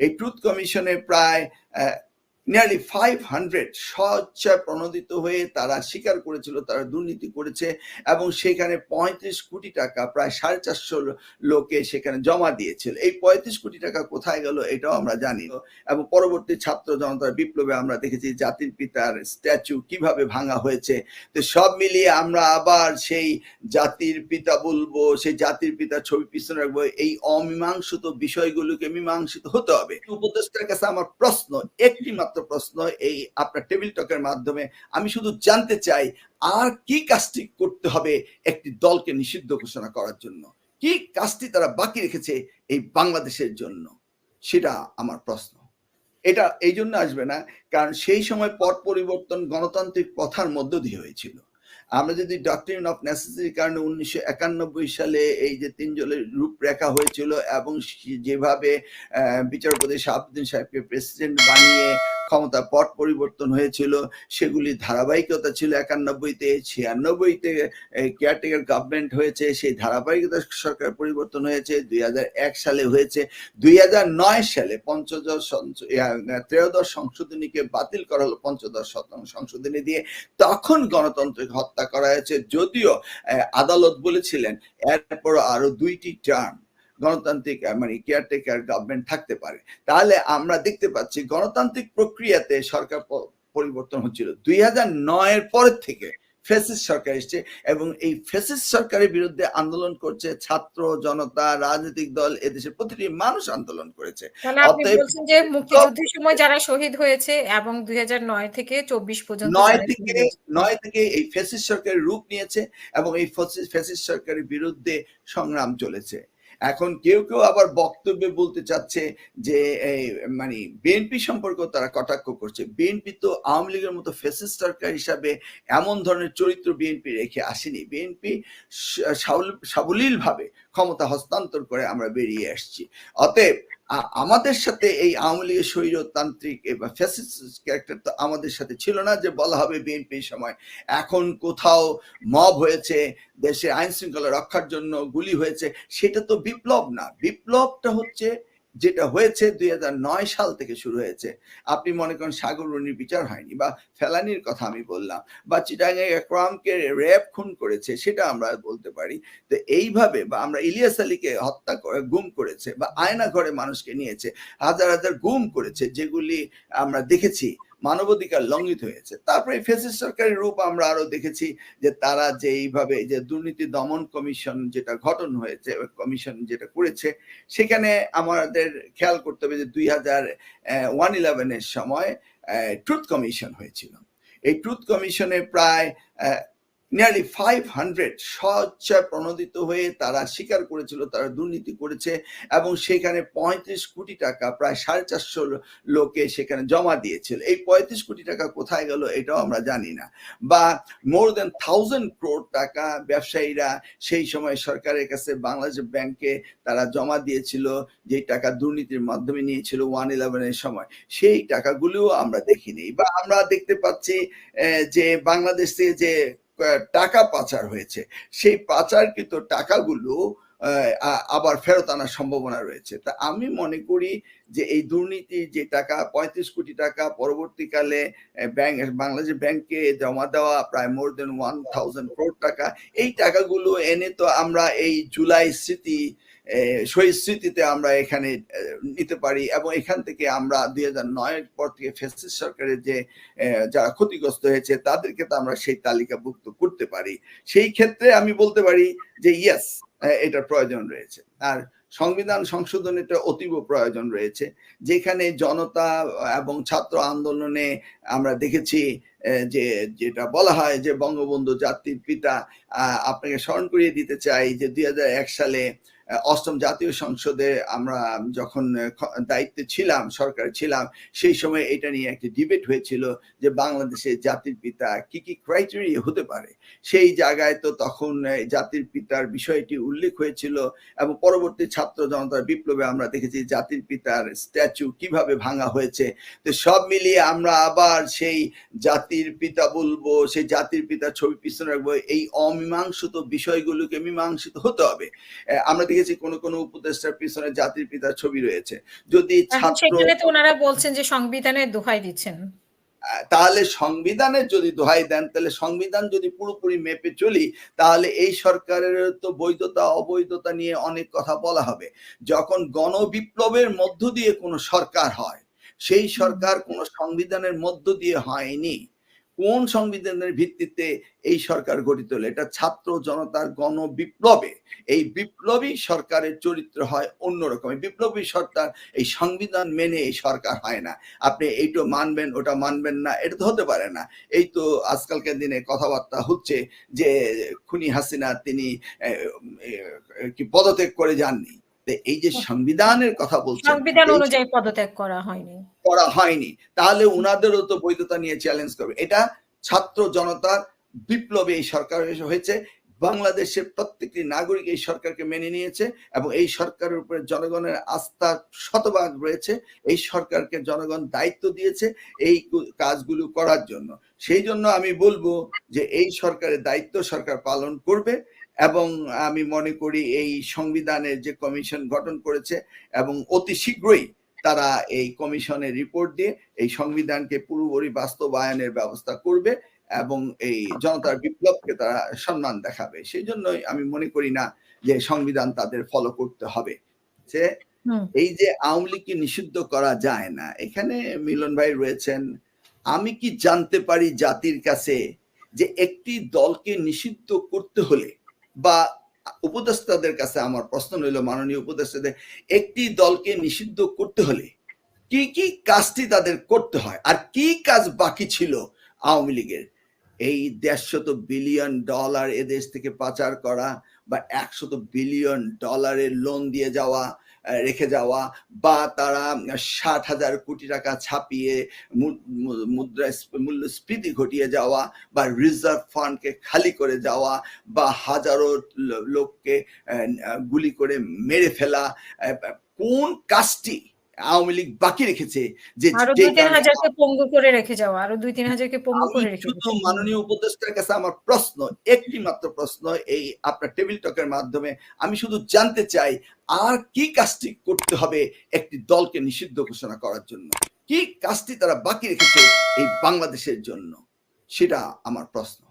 এই ট্রুথ কমিশনে প্রায় নিয়ারলি ফাইভ হান্ড্রেড স্বচ্ছায় প্রণোদিত হয়ে তারা স্বীকার করেছিল, তারা দুর্নীতি করেছে এবং সেখানে পঁয়ত্রিশ কোটি টাকা, প্রায় সাড়ে চারশো লোকে সেখানে জমা দিয়েছিল। এই পঁয়ত্রিশ কোটি টাকা কোথায় গেল এটাও আমরা জানি। এবং পরবর্তী ছাত্র জনতার বিপ্লবে আমরা দেখেছি জাতির পিতার স্ট্যাচু কীভাবে ভাঙা হয়েছে। তো সব মিলিয়ে আমরা আবার সেই জাতির পিতা বলব, সেই জাতির পিতা ছবি পিছনে রাখব, এই অমীমাংসিত বিষয়গুলোকে মীমাংসিত হতে হবে। উপদেষ্টার কাছে আমার প্রশ্ন একটি মাত্র প্রশ্ন এই আপনার টেবিল টকের মাধ্যমে। আমি শুধু জানতে চাই, আর কি কাজটি করতে হবে একটি দলকে নিষিদ্ধ ঘোষণা করার জন্য? কি কাজটি তারা বাকি রেখেছে এই বাংলাদেশের জন্য? সেটা আমার প্রশ্ন। এটা এই জন্য আসবে না, কারণ সেই সময় পট পরিবর্তন গণতান্ত্রিক প্রথার মধ্য দিয়ে হয়েছিল। আমরা যদি ডক্টরিন অফ নেসেসারি কারণে উনিশশো একানব্বই সালে এই যে তিনজনের রূপরেখা হয়েছিল এবং যেভাবে বিচারপতি শাহাবুদ্দিন সাহেবকে প্রেসিডেন্ট বানিয়ে ক্ষমতা পট পরিবর্তন হয়েছিল, সেগুলি ধারাবাহিকতা ছিল একানব্বইতে, ছিয়ানব্বইতে কেয়ারটেকার গভর্নমেন্ট হয়েছে, সেই ধারাবাহিকতা সরকার পরিবর্তন হয়েছে, দুই সালে হয়েছে, দুই সালে পঞ্চদশ ত্রয়োদশ সংশোধনীকে বাতিল করা হলো, পঞ্চদশ শতাংশ সংশোধনী দিয়ে। তখন গণতন্ত্রকে হত্যা করা হয়েছে। যদিও আদালত বলেছিলেন এরপর আরও দুইটি টার্ম গণতান্ত্রিক মানে কেয়ারটেকার গভর্নমেন্ট থাকতে পারে। তাহলে আমরা দেখতে পাচ্ছি গণতান্ত্রিক প্রক্রিয়াতে সরকার পরিবর্তন হচ্ছিল। দুই হাজার নয়ের পরের থেকে ফেসিস সরকার এসছে এবং এই ফেসিস সরকারের বিরুদ্ধে আন্দোলন করছে ছাত্র জনতা রাজনৈতিক দল এদেশের প্রতিটি মানুষ আন্দোলন করেছে বলছেন যে মুক্তিযুদ্ধের সময় যারা শহীদ হয়েছে এবং দুই হাজার নয় থেকে চব্বিশ পর্যন্ত নয় থেকে। নয় থেকে এই ফেসিস সরকারের রূপ নিয়েছে এবং এই ফেসিস সরকারের বিরুদ্ধে সংগ্রাম চলেছে এখন কেউ কেউ আবার বক্তব্যে বলতে চাচ্ছে যে মানে বিএনপি সম্পর্কেও তারা কটাক্ষ করছে। বিএনপি তো আওয়ামী লীগের মতো ফেসিস সরকার হিসাবে এমন ধরনের চরিত্র বিএনপি রেখে আসেনি। বিএনপি সাবলীলভাবে ক্ষমতা হস্তান্তর করে আমরা বেরিয়ে আসছি। অতএব আমাদের সাথে এই আওয়ামী লীগের স্বৈরতান্ত্রিক বা ফ্যাসিস্ট ক্যারেক্টার তো আমাদের সাথে ছিল না যে বলা হবে বিএনপির সময়। এখন কোথাও মব হয়েছে, দেশে আইন শৃঙ্খলা রক্ষার জন্য গুলি হয়েছে, সেটা তো বিপ্লব না। বিপ্লবটা হচ্ছে যেটা হয়েছে দুই নয় সাল থেকে শুরু হয়েছে। আপনি মনে করেন সাগররণীর বিচার হয়নি বা ফেলানির কথা আমি বললাম বা চিটাঙ্গে একরামকে র্যাব খুন করেছে সেটা আমরা বলতে পারি। তো এইভাবে বা আমরা ইলিয়াস আলীকে হত্যা করে, গুম করেছে বা আয়না ঘরে মানুষকে নিয়েছে, হাজার হাজার গুম করেছে, যেগুলি আমরা দেখেছি মানবাধিকার লঙ্ঘিত হয়েছে। তারপরে ফেসিস সরকারের রূপ আমরা আরও দেখেছি যে তারা যে এইভাবে যে দুর্নীতি দমন কমিশন যেটা ঘটন হয়েছে, কমিশন যেটা করেছে, সেখানে আমাদের খেয়াল করতে হবে যে দুই হাজার ওয়ান ইলেভেনের সময় ট্রুথ কমিশন হয়েছিল। এই ট্রুথ কমিশনে প্রায় নিয়ারলি ফাইভ হান্ড্রেড স্বচ্ছায় প্রণোদিত হয়ে তারা স্বীকার করেছিল, তারা দুর্নীতি করেছে এবং সেখানে পঁয়ত্রিশ কোটি টাকা, প্রায় সাড়ে চারশো লোকে সেখানে জমা দিয়েছিল। এই পঁয়ত্রিশ কোটি টাকা কোথায় গেল এটাও আমরা জানি না। বা মোর দেন থাউজেন্ড ক্রোড টাকা ব্যবসায়ীরা সেই সময় সরকারের কাছে বাংলাদেশ ব্যাংকে তারা জমা দিয়েছিল যে টাকা দুর্নীতির মাধ্যমে নিয়েছিল ওয়ান ইলেভেনের সময়। সেই টাকাগুলিও আমরা দেখিনি। বা আমরা দেখতে পাচ্ছি যে বাংলাদেশে যে টাকা পাচার হয়েছে। সেই পাচারকৃত টাকাগুলো আবার ফেরত আনার সম্ভাবনা রয়েছে। তা আমি মনে করি যে এই দুর্নীতি যে টাকা, পঁয়ত্রিশ কোটি টাকা পরবর্তীকালে ব্যাংক, বাংলাদেশ ব্যাংকে জমা দেওয়া প্রায় মোর দেন ওয়ান থাউজেন্ড ক্রোড টাকা, এই টাকাগুলো এনে তো আমরা এই জুলাই স্মৃতি স্মৃতিতে আমরা এখানে নিতে পারি এবং এখান থেকে আমরা দুই হাজার নয়ের পর থেকে ফেসিস সরকারের যে যারা ক্ষতিগ্রস্ত হয়েছে তাদেরকে তো আমরা সেই তালিকাভুক্ত করতে পারি। সেই ক্ষেত্রে আমি বলতে পারি যে ইয়েস এটার প্রয়োজন রয়েছে। আর সংবিধান সংশোধনের অতীব প্রয়োজন রয়েছে, যেখানে জনতা এবং ছাত্র আন্দোলনে আমরা দেখেছি যে, যেটা বলা হয় যে বঙ্গবন্ধু জাতির পিতা আপনাকে স্মরণ করিয়ে দিতে চাই যে দুই হাজার এক সালে অষ্টম জাতীয় সংসদে আমরা যখন দায়িত্বে ছিলাম, সরকার ছিলাম, সেই সময় এটা নিয়ে একটি ডিবেট হয়েছিল যে বাংলাদেশের জাতির পিতা কি কি ক্রাইটেরিয়া হতে পারে। সেই জায়গায় তো তখন জাতির পিতার বিষয়টি উল্লেখ হয়েছিল এবং পরবর্তী ছাত্র জনতার বিপ্লবে আমরা দেখেছি জাতির পিতার স্ট্যাচু কীভাবে ভাঙা হয়েছে। তো সব মিলিয়ে আমরা আবার সেই জাতির পিতা বলব, সেই জাতির পিতার ছবি পিছনে রাখব, এই অমীমাংসিত বিষয়গুলোকে মীমাংসিত হতে হবে। আমরা দেখেছি দেখেছি কোন কোন উপদেষ্টার পিছনে জাতির পিতার ছবি রয়েছে। যদি ছাত্র ওনারা বলছেন যে সংবিধানের দোহাই দিচ্ছেন। তাহলে সংবিধানের যদি দোহাই দেন তাহলে সংবিধান যদি পুরোপুরি মেপে চলি তাহলে এই সরকারের তো বৈধতা অবৈধতা নিয়ে অনেক কথা বলা হবে। যখন গণবিপ্লবের মধ্য দিয়ে কোনো সরকার হয় সেই সরকার কোনো সংবিধানের মধ্য দিয়ে হয়নি। কোন সংবিধানের ভিত্তিতে এই সরকার গঠিত হলো এটা ছাত্র জনতার গণবিপ্লবে। এই বিপ্লবী সরকারের চরিত্র হয় অন্যরকম। বিপ্লবী সরকার, এই সংবিধান মেনে এই সরকার হয় না। আপনি এইটা মানবেন, ওটা মানবেন না, এটা তো হতে পারে না। এই তো আজকালকার দিনে কথাবার্তা হচ্ছে যে খুনি হাসিনা তিনি কি পদত্যাগ করে যাননি। এই যে সংবিধানের কথা বলছেন সংবিধান অনুযায়ী পদত্যাগ করা হয়নি। করা হয়নি। তাহলে উনাদেরও তো বৈধতা নিয়ে চ্যালেঞ্জ করবে। এটা ছাত্র জনতার বিপ্লবে এই সরকার হয়েছে। বাংলাদেশের প্রত্যেকটি নাগরিক এই সরকারকে মেনে নিয়েছে এবং এই সরকারের উপরে জনগণের আস্থা শতভাগ রয়েছে। এই সরকারকে জনগণ দায়িত্ব দিয়েছে এই কাজগুলো করার জন্য। সেই জন্য আমি বলব যে এই সরকারের দায়িত্ব সরকার পালন করবে। এবং আমি মনে করি এই সংবিধানের যে কমিশন গঠন করেছে এবং অতি শীঘ্রই তারা এই কমিশনের রিপোর্ট দিয়ে এই সংবিধানকে পুরোপুরি বাস্তবায়নের ব্যবস্থা করবে এবং এই জনতার বিপ্লবকে তারা সম্মান দেখাবে। সেই জন্যই আমি মনে করি না যে সংবিধান তাদের ফলো করতে হবে। যে এই যে আওয়ামী লীগকে নিষিদ্ধ করা যায় না এখানে মিলন ভাই রয়েছেন আমি কি জানতে পারি জাতির কাছে যে একটি দলকে নিষিদ্ধ করতে হলে বা উপদেষ্টাদের কাছে আমার প্রশ্ন রইল, মাননীয় উপদেষ্টাদের, একটি দলকে নিষিদ্ধ করতে হলে কি কি কাজটি তাদের করতে হয়? আর কি কাজ বাকি ছিল আওয়ামী লীগের? এই দেড়শত বিলিয়ন ডলার এদেশ থেকে পাচার করা বা একশত বিলিয়ন ডলারের লোন দিয়ে যাওয়া রেখে যাওয়া বা তারা ষাট হাজার কোটি টাকা ছাপিয়ে মুদ্রা মূল্যস্ফীতি ঘটিয়ে যাওয়া বা রিজার্ভ ফান্ডকে খালি করে যাওয়া বা হাজারো লোককে গুলি করে মেরে ফেলা কোন কাজটি আওয়ামী লীগ বাকি রেখেছে যে আরও দুই তিন হাজারকে পঙ্গু করে রেখে যাওয়া আরও দুই তিন হাজারকে পঙ্গু করে রেখে মাননীয় উপদেষ্টার কাছে আমার প্রশ্ন একটি মাত্র প্রশ্ন এই আপনার টেবিল টকের মাধ্যমে আমি শুধু জানতে চাই আর কি কাজটি করতে হবে একটি দলকে নিষিদ্ধ ঘোষণা করার জন্য? কি কাজটি তারা বাকি রেখেছে এই বাংলাদেশের জন্য? সেটা আমার প্রশ্ন।